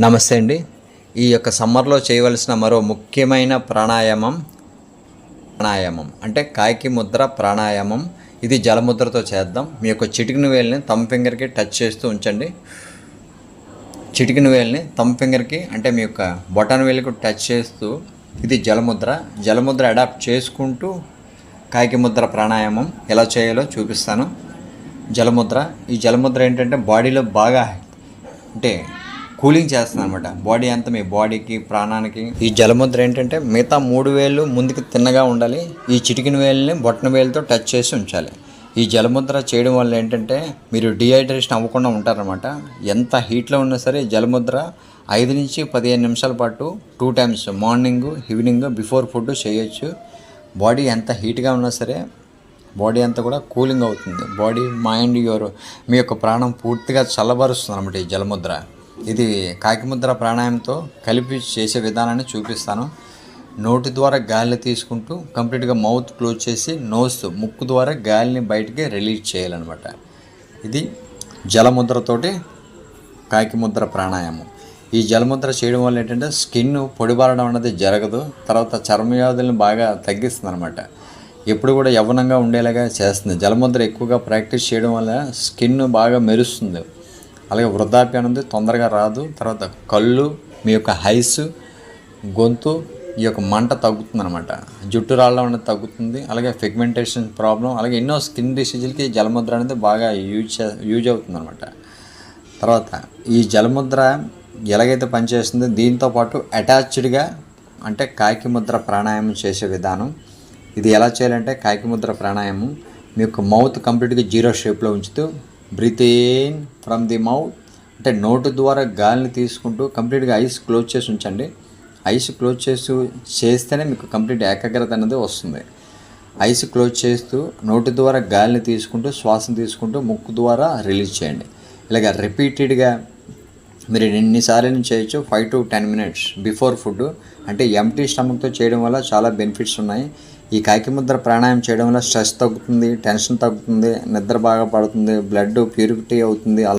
నమస్తే అండి. ఈ యొక్క సమ్మర్లో చేయవలసిన మరో ముఖ్యమైన ప్రాణాయామం ప్రాణాయామం. అంటే కాకి ముద్ర ప్రాణాయామం. ఇది జలముద్రతో చేద్దాం. మీ యొక్క చిటికిన వేలిని తమ్ ఫింగర్కి టచ్ చేస్తూ ఉంచండి. చిటికిన వేలిని తమ్ ఫింగర్కి అంటే మీ యొక్క బొటన్ వేలికి టచ్ చేస్తూ ఇది జలముద్ర. జలముద్ర అడాప్ట్ చేసుకుంటూ కాకి ముద్ర ప్రాణాయామం ఎలా చేయాలో చూపిస్తాను. జలముద్ర. ఈ జలముద్ర ఏంటంటే బాడీలో బాగా అంటే కూలింగ్ చేస్తుంది అనమాట బాడీ అంతా మీ బాడీకి ప్రాణానికి. ఈ జలముద్ర ఏంటంటే మిగతా మూడు వేళ్ళు ముందుకు తిన్నగా ఉండాలి. ఈ చిటికిన వేలుని బొట్టన వేలుతో టచ్ చేసి ఉంచాలి. ఈ జలముద్ర చేయడం వల్ల ఏంటంటే మీరు డిహైడ్రేషన్ అవ్వకుండా ఉంటారనమాట ఎంత హీట్లో ఉన్నా సరే జలముద్ర ఐదు నుంచి పదిహేను నిమిషాల పాటు two times morning evening before food చేయొచ్చు. బాడీ ఎంత హీట్గా ఉన్నా సరే బాడీ అంతా కూడా కూలింగ్ అవుతుంది. బాడీ మైండ్ యువర్ మీ యొక్క ప్రాణం పూర్తిగా చల్లబరుస్తుంది అనమాట ఈ జలముద్ర. ఇది కాకిముద్ర ప్రాణాయంతో కలిపి చేసే విధానాన్ని చూపిస్తాను. నోటి ద్వారా గాలిని తీసుకుంటూ కంప్లీట్గా మౌత్ క్లోజ్ చేసి నోస్ ముక్కు ద్వారా గాలిని బయటికి రిలీజ్ చేయాలన్నమాట. ఇది జలముద్రతోటి కాకిముద్ర ప్రాణాయామం. ఈ జలముద్ర చేయడం వల్ల ఏంటంటే స్కిన్ పొడిబారడం అనేది జరగదు. తర్వాత చర్మ వ్యాధులను బాగా తగ్గిస్తుంది అనమాట ఎప్పుడు కూడా యవ్వనంగా ఉండేలాగా చేస్తుంది. జలముద్ర ఎక్కువగా ప్రాక్టీస్ చేయడం వల్ల స్కిన్ బాగా మెరుస్తుంది. అలాగే వృద్ధాప్యం అనేది తొందరగా రాదు. తర్వాత కళ్ళు మీ యొక్క హైస్ గొంతు ఈ యొక్క మంట తగ్గుతుంది అనమాట జుట్టు రాళ్ళ అనేది తగ్గుతుంది. అలాగే ఫిగ్మెంటేషన్ ప్రాబ్లం అలాగే ఎన్నో స్కిన్ డిసీజులకి జలముద్ర అనేది బాగా యూజ్ చే యూజ్ అవుతుంది అనమాట తర్వాత ఈ జలముద్ర ఎలాగైతే పనిచేస్తుందో దీంతో పాటు అటాచ్డ్గా అంటే కాకి ముద్ర ప్రాణాయామం చేసే విధానం. ఇది ఎలా చేయాలంటే కాకి ముద్ర ప్రాణాయామం. మీ యొక్క మౌత్ కంప్లీట్గా జీరో షేప్లో ఉంచుతూ breathe in from the mouth. అంటే నోటు ద్వారా గాలిని తీసుకుంటూ కంప్లీట్గా ఐస్ క్లోజ్ చేసి ఉంచండి. ఐస్ క్లోజ్ చేస్తూ చేస్తేనే మీకు కంప్లీట్ ఏకాగ్రత అనేది వస్తుంది. ఐస్ క్లోజ్ చేస్తూ నోటి ద్వారా గాలిని తీసుకుంటూ శ్వాసను తీసుకుంటూ ముక్కు ద్వారా రిలీజ్ చేయండి. ఇలాగ రిపీటెడ్గా మీరు ఎన్నిసార్లు చేయొచ్చు five to ten minutes before food అంటే ఎంటీ స్టమక్తో చేయడం వల్ల చాలా బెనిఫిట్స్ ఉన్నాయి. ఈ కాకిముద్ర ప్రాణాయామం చేయడం వల్ల స్ట్రెస్ తగ్గుతుంది టెన్షన్ తగ్గుతుంది నిద్ర బాగా పడుతుంది బ్లడ్ ప్యూరిఫిటీ అవుతుంది